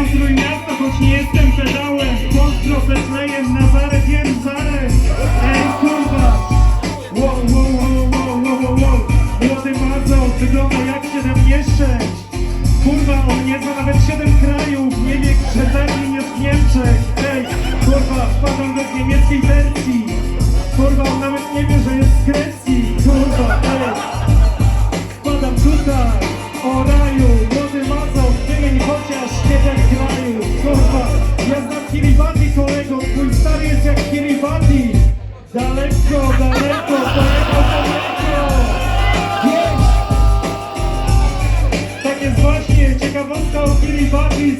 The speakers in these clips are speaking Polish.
Znają trój miasta, choć nie jestem pedałem. Pozdro Betlejem, Nazareth, Jeruzalem Ej kurwa. Wow, wow, wow, wow, wow, wow Młody Mazol, wygląda jak się 7 mieszczeń Kurwa, on nie zna nawet 7 krajów. Nie wie, że Berlin jest w Niemczech. Ej, kurwa, wpadam do niemieckiej wersji. Kurwa, on nawet nie wie, że jest z Grecji. Krakowska ukryli Barry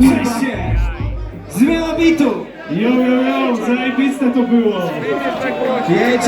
Przejście! Zmiana bitu! Jo, jo, jo, zajebiste to było! Jedzie!